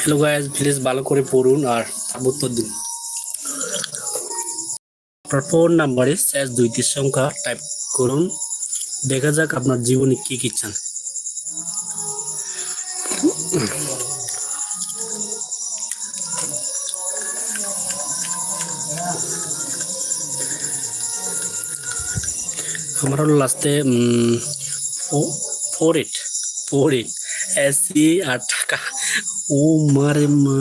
Hello guys please ভালো করে পড়ুন আর উত্তর দিন। আপনার ফোন নাম্বারে শেষ দুইটি সংখ্যা টাইপ করুন। দেখা যাক আপনার জীবনে কি কি চান। আমার হলো লাস্টে four eight four eight AC আর টাকা। ও মারে মা।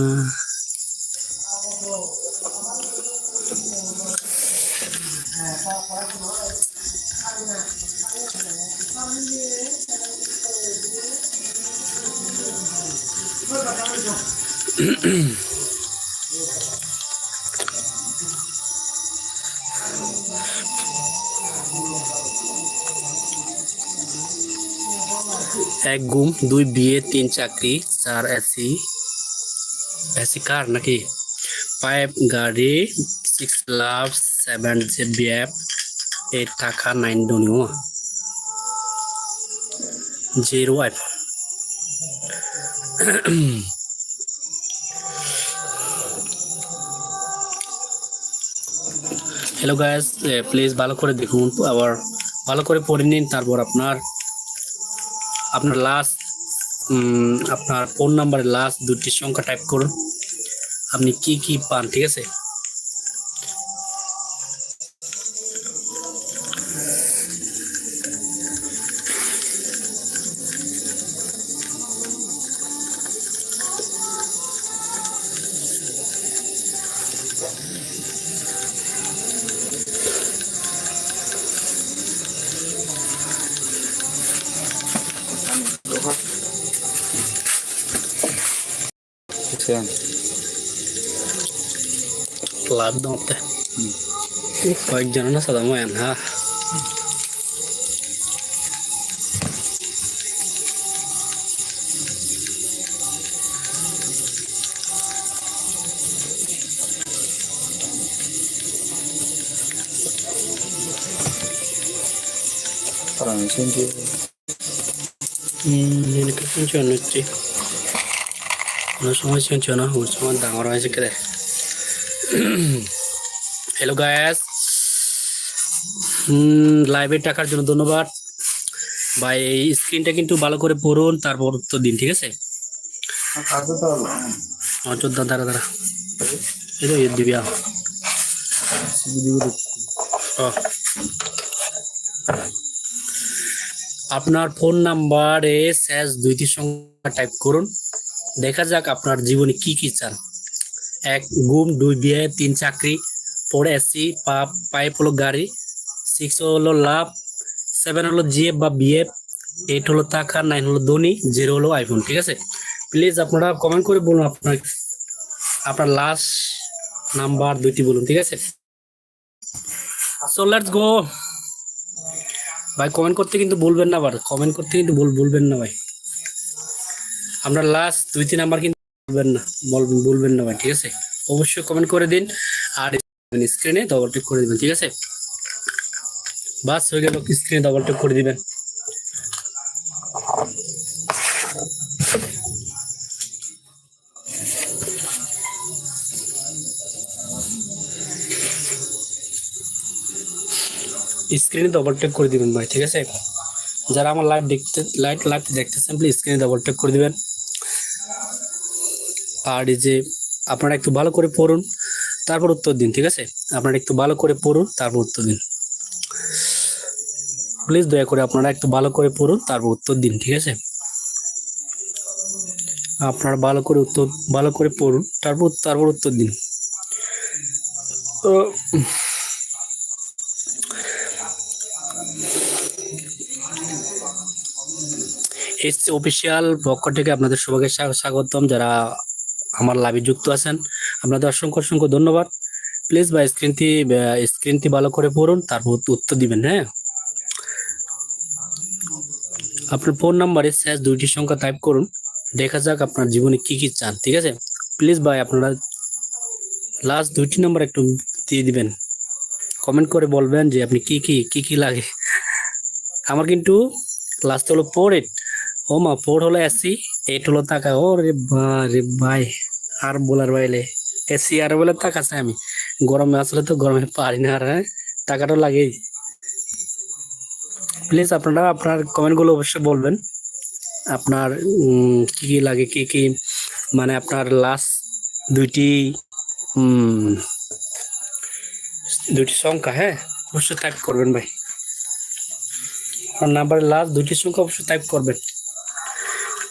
এক গুম, দুই বিয়ে, তিন চাকরি, চার এসি। এসি কার নাকি? ফাইভ গাড়ি সিক্স লাভ সেভেন যে বিএফ এইট টাকা নাইন দুনিও জিরো আইফ হ্যালো গাইস প্লিজ ভালো করে দেখুন, আবার ভালো করে পড়ে নিন, তারপর আপনার আপনার লাস্ট আপনার ফোন নাম্বারের লাস্ট দুটি সংখ্যা টাইপ করুন। আপনি কি কি পান, ঠিক আছে? Kasihan. লাভ দাঁতে কয়েকজন না সাদা ময়ান হ্যাঁ Parang sindi. എനിക്ക് কোনো সময় শুনছ না ওর সময় ডাঙর হয়েছে কে হ্যালো গায়াস লাইভে টাকার জন্য ধন্যবাদ। ভাই এই স্ক্রিনটা কিন্তু ভালো করে পড়ুন, তারপর উত্তর দিন, ঠিক আছে? অযোধ্যা দাঁড়া দাঁড়া। এই তো দিবি আপনার ফোন নাম্বারে স্যাস দুইটি সংখ্যা টাইপ করুন। দেখা যাক আপনার জীবনে কি কি চান। এক গুম দুই, বিয়ে, তিন, চাকরি ফোর এসি পাইপ হলো গাড়ি সিক্স হলো লাভ সেভেন হলো জিএফ বা বিএফ এইট হলো টাকা নাইন হলো ধোনি জিরো হলো আইফোন ঠিক আছে? প্লিজ আপনারা কমেন্ট করে বলুন আপনার আপনার লাস্ট নাম্বার দুইটি বলুন, ঠিক আছে? সো গো ভাই কমেন্ট করতে কিন্তু বলবেন না, আবার কমেন্ট করতে কিন্তু বলবেন না ভাই। আমরা লাস্ট দুই, তিন নাম্বার কিন্তু বলবেন না বলবেন বলবেন না ভাই, ঠিক আছে? অবশ্যই কমেন্ট করে দিন, আর স্ক্রিনে ডবল টিক করে দিবেন, ঠিক আছে? বাস হয়ে গেল স্ক্রিনে ডবল টিক করে দিবেন। স্ক্রিনে ডবল টেক করে দিবেন ভাই, ঠিক আছে? যারা আমার লাইভ দেখতে লাইভ লাইভ দেখতেছেন প্লিজ স্ক্রিনে ডবল টেক করে দিবেন। আর এই যে আপনারা একটু ভালো করে পড়ুন, তারপর উত্তর দিন, ঠিক আছে? আপনারা একটু ভালো করে পড়ুন, তারপর উত্তর দিন। প্লিজ দয়া করে আপনারা একটু ভালো করে পড়ুন, তারপর উত্তর দিন, ঠিক আছে? আপনারা ভালো করে উত্তর, ভালো করে পড়ুন, তারপর তারপর উত্তর দিন। তো অফিসিয়াল পক্ষ থেকে আপনাদের সবাইকে স্বা- স্বাগতম। যারা আমার লাভে যুক্ত আছেন। আপনাদের অসংখ্য অসংখ্য ধন্যবাদ। প্লিজ বা স্ক্রিনটি স্ক্রিনটি ভালো করে পড়ুন, তারপর উত্তর দিবেন হ্যাঁ? আপনার ফোন নাম্বারে শেষ দুইটি সংখ্যা টাইপ করুন। দেখা যাক আপনার জীবনে কি কি চান, ঠিক আছে? প্লিজ ভাই, আপনারা লাস্ট দুইটি নাম্বার একটু দিয়ে দিবেন। কমেন্ট করে বলবেন যে আপনি কি কি কি কি লাগে। আমার কিন্তু লাস্ট হলো ফোর এইট ও মা ফোর হলো এসি এইট হলো টাকা। ও রে বা, রে ভাই। আর বলার বাইলে এসি আর বলে তাকাছে আমি। গরমে আসলে তো গরমে পারি না আর হ্যাঁ? টাকাটা লাগেই। প্লিজ আপনারা, আপনার কমেন্টগুলো অবশ্যই বলবেন। আপনার কি কি লাগে, কি কি মানে আপনার লাস্ট দুইটি দুইটি সংখ্যা হ্যাঁ? অবশ্যই টাইপ করবেন ভাই। আপনার নাম্বারের লাস্ট দুইটি সংখ্যা অবশ্যই টাইপ করবেন।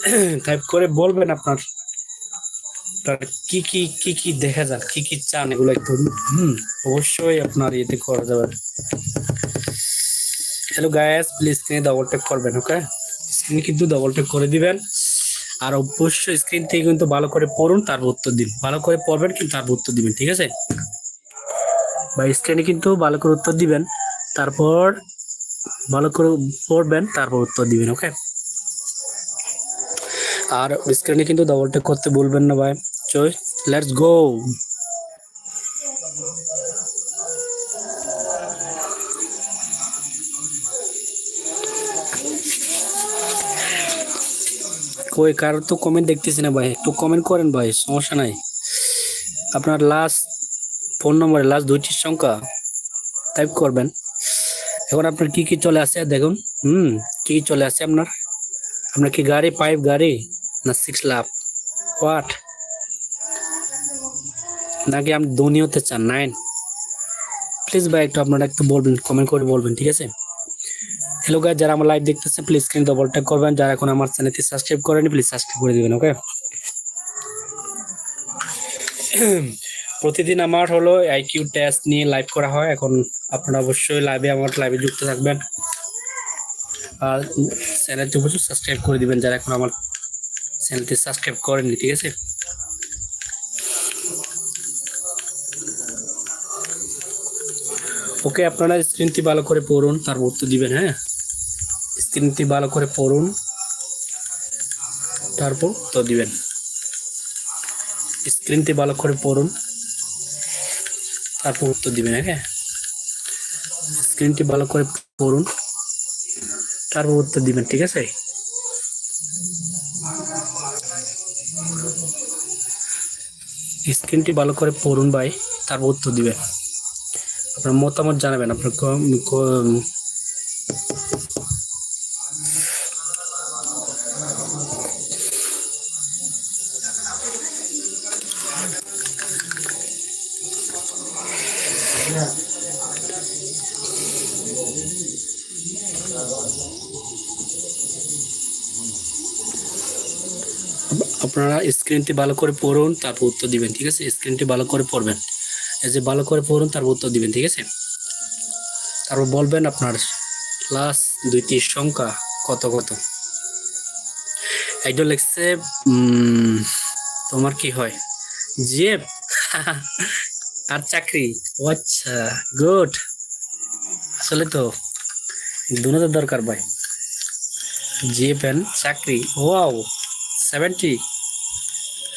টাইপ করে বলবেন আপনার। আপনার কি কি কি কি দেখা যান কি কি চান এগুলো একটু হুম, অবশ্যই আপনার ইয়েতে করা যাবে। হ্যালো গায়েস প্লিজ স্ক্রিনে ডবল ট্যাপ করবেন ওকে স্ক্রিনে কিন্তু ডবল ট্যাপ করে দিবেন। আর অবশ্যই স্ক্রিন থেকে কিন্তু ভালো করে পড়ুন, তারপর উত্তর দিন। ভালো করে পড়বেন, কিন্তু তার উত্তর দিবেন, ঠিক আছে? বা স্ক্রিনে কিন্তু ভালো করে উত্তর দিবেন, তারপর ভালো করে পড়বেন, তারপর উত্তর দিবেন ওকে আর স্ক্রিনে কিন্তু ডবল ট্যাপ করতে বলবেন না, ভাই। চল লেটস গো কই, কারও তো কমেন্ট দেখতেছি না ভাই। একটু কমেন্ট করেন ভাই, সমস্যা নাই। আপনার লাস্ট ফোন নম্বরে লাস্ট দুইটি সংখ্যা টাইপ করবেন। এখন আপনার কি কি চলে আসে দেখুন। হুম, কি কি চলে আসে আপনার? আপনার কি গাড়ি পাইপ গাড়ি, না সিক্স লাভ হোয়াট নাকি আপনি ধনী হতে চান? নাইন। প্লিজ ভাই, একটু আপনারা একটু বলবেন কমেন্ট করে বলবেন, ঠিক আছে? হ্যালো গাইজ যারা আমার লাইভ দেখতেছে প্লিজ স্ক্রিন ডবল ট্যাপ করবেন। যারা এখন আমার চ্যানেলটি সাবস্ক্রাইব করেনি প্লিজ সাবস্ক্রাইব করে দেবেন ওকে প্রতিদিন আমার হলো আইকিউ টেস্ট নিয়ে লাইভ করা হয়। এখন আপনারা অবশ্যই লাইভে আমার লাইভে যুক্ত থাকবেন। আর চ্যানেলটি অবশ্যই সাবস্ক্রাইব করে দিবেন, যারা এখন আমার চ্যানেলটি সাবস্ক্রাইব করেননি, ঠিক আছে? ওকে আপনারা স্ক্রিনটি ভালো করে পড়ুন তারপর উত্তর দিবেন হ্যাঁ? স্ক্রিনটি ভালো করে পড়ুন, তারপর উত্তর দিবেন। স্ক্রিনটি ভালো করে পড়ুন, তারপর উত্তর দিবেন হ্যাঁ? স্ক্রিনটি ভালো করে পড়ুন, তারপর উত্তর দিবেন, ঠিক আছে? স্ক্রিনটি ভালো করে পড়ুন ভাই, তারপর উত্তর দিবেন। আপনার মতামত জানাবেন, আপনার আপনারা স্ক্রিনটি ভালো করে পড়ুন, তারপর উত্তর দিবেন, ঠিক আছে? স্ক্রিনটি ভালো করে পড়বেন। যে ভালো করে পড়ুন, তারপর উত্তর দিবেন, ঠিক আছে? তারপর বলবেন আপনার লাস্ট দুইটি সংখ্যা কত কত? একজন লিখছে তোমার কি হয়? জেব আর চাকরি। আচ্ছা গুড আসলে তো দুটো দরকার ভাই। জিএফ এন চাকরি। ওয়াও সেভেন্টি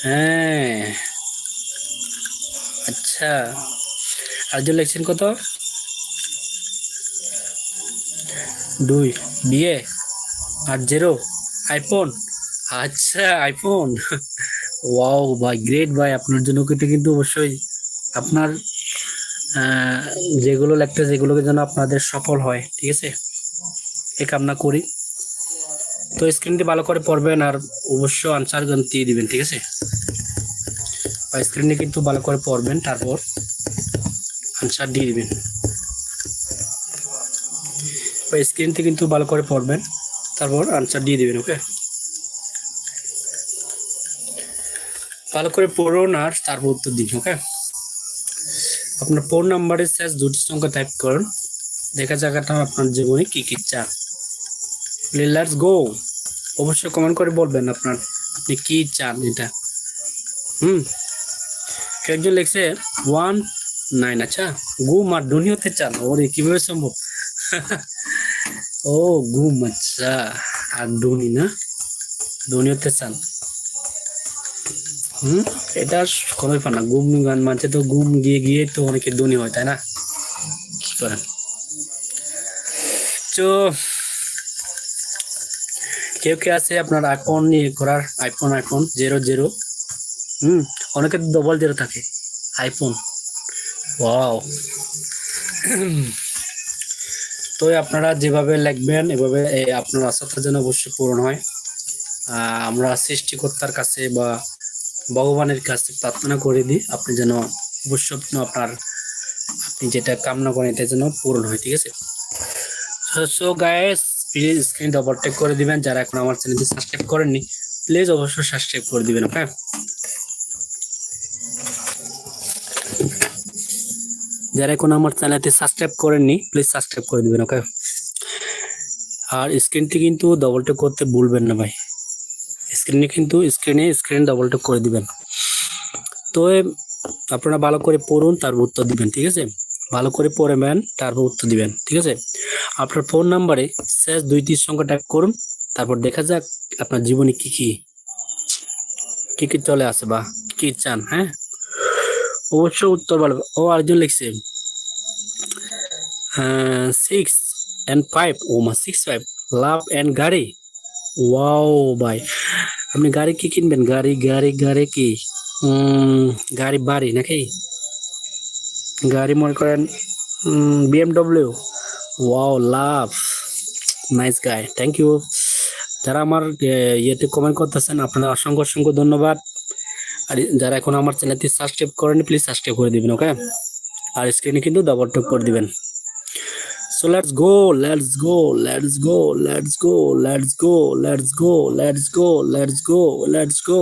হ্যাঁ। আচ্ছা। আরেকজন লিখছেন কত? দুই, বিয়ে আর জিরো আইফোন আচ্ছা আইফোন ওয়াও ভাই গ্রেট ভাই, আপনার জন্য এটা কিন্তু অবশ্যই আপনার যেগুলো লেখতে যেগুলোকে যেন আপনাদের সফল হয়, ঠিক আছে? এই কামনা করি। তো স্ক্রিনটি ভালো করে পড়বেন আর অবশ্য আনসার দিয়ে দিবেন, ঠিক আছে? স্ক্রিনে কিন্তু ভালো করে পড়বেন তারপর আনসার দিয়ে দিবেন। বা স্ক্রিনটি কিন্তু ভালো করে পড়বেন তারপর আনসার দিয়ে দেবেন, ওকে? ভালো করে পড়ুন আর তারপর উত্তর দিন, ওকে? আপনার ফোন নাম্বারের শেষ দুটি সংখ্যা টাইপ করুন। দেখা জায়গাটা আপনার জীবনে কি কি চান। লেটস গো অবশ্যই কমেন্ট করে বলবেন আপনার আপনি কি চান এটা। হুম। একজন লিখছে ওয়ান নাইন আচ্ছা। ঘুম আর ধনী হতে চান। ওরে, কীভাবে সম্ভব? ও, ঘুম আচ্ছা। আর ধনী না? ধনী হতে চান। হুম? এটা কোনো ব্যাপার না। ঘুম গান মানছে তো ঘুম গিয়ে গিয়ে তো অনেকে ধনী হয়, তাই না? কি করেন? তো, কেউ কে আছে আপনার আইফোন নিয়ে করার? আইফোন আইফোন জিরো জিরো হুম অনেকের ডবল জিরো থাকে। আইফোন ওয়াও তো আপনারা যেভাবে লিখবেন এভাবে আপনার আশাটা যেন অবশ্যই পূরণ হয়। আমরা সৃষ্টিকর্তার কাছে বা ভগবানের কাছে প্রার্থনা করে দিই, আপনি যেন অবশ্যই যেন আপনার, আপনি যেটা কামনা করেন এটা যেন পূরণ হয়, ঠিক আছে? So guys please screen double tap করে দিবেন। যারা এখন আমার চ্যানেলটি সাবস্ক্রাইব করেননি প্লিজ অবশ্যই সাবস্ক্রাইব করে দিবেন ওকে যারা এখন আমার চ্যানেলটি সাবস্ক্রাইব করেননি প্লিজ সাবস্ক্রাইব করে দিবেন ওকে আর স্ক্রিনটি কিন্তু ডবল টেক করতে ভুলবেন না ভাই। স্ক্রিনে কিন্তু স্ক্রিনে স্ক্রিন ডবল টেক করে দিবেন। তো আপনারা ভালো করে পড়ুন, তারপর উত্তর দিবেন, ঠিক আছে? ভালো করে পড়বেন তারপর উত্তর দিবেন, ঠিক আছে? আপনার ফোন নাম্বারে শেষ দুইটি সংখ্যা টাইপ করুন, তারপর দেখা যাক আপনার জীবনে কি কি কি কি চলে আসে বা কি চান হ্যাঁ? অবশ্যই উত্তর বলবে ও আরেকজন লিখছে। সিক্স অ্যান্ড ফাইভ ও মা সিক্স ফাইভ লাভ অ্যান্ড গাড়ি। ওয়াও ভাই। আপনি গাড়ি কি কিনবেন? গাড়ি গাড়ি গাড়ি কি? গাড়ি বাড়ি নাকি? গাড়ি মনে করেন BMW wow, love. Nice guy. Thank you. যারা আমার ইয়েতে কমেন্ট করতেছেন আপনারা অসংখ্য অসংখ্য ধন্যবাদ। আর যারা এখন আমার চ্যানেলটি সাবস্ক্রাইব করেন প্লিজ সাবস্ক্রাইব করে দিবেন ওকে আর স্ক্রিনে কিন্তু ডাবল টপ করে দিবেন। So let's go let's go let's go let's go let's go let's go let's go let's go let's go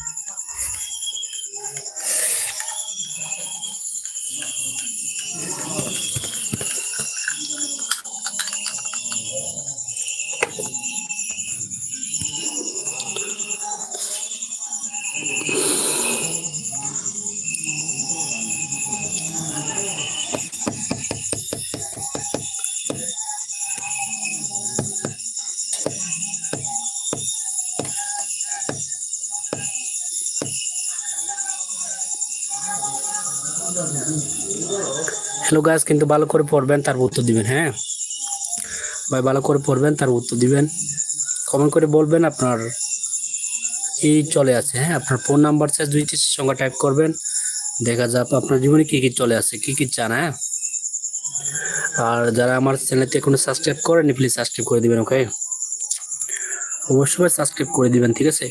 hello guys কিন্তু ভালো করে পড়বেন, তার উত্তর দিবেন হ্যাঁ? ভাই, ভালো করে পড়বেন, তার উত্তর দিবেন। কমেন্ট করে বলবেন আপনার এই চলে আছে হ্যাঁ? আপনার ফোন নাম্বার চার্জ দুই তিন সংখ্যা টাইপ করবেন। দেখা যাক আপনার জীবনে কী কী চলে আছে, কী কী চান হ্যাঁ? আর যারা আমার চ্যানেলটি এখনও সাবস্ক্রাইব করেনি প্লিজ সাবস্ক্রাইব করে দিবেন ওকে অবশ্যই সাবস্ক্রাইব করে দিবেন, ঠিক আছে?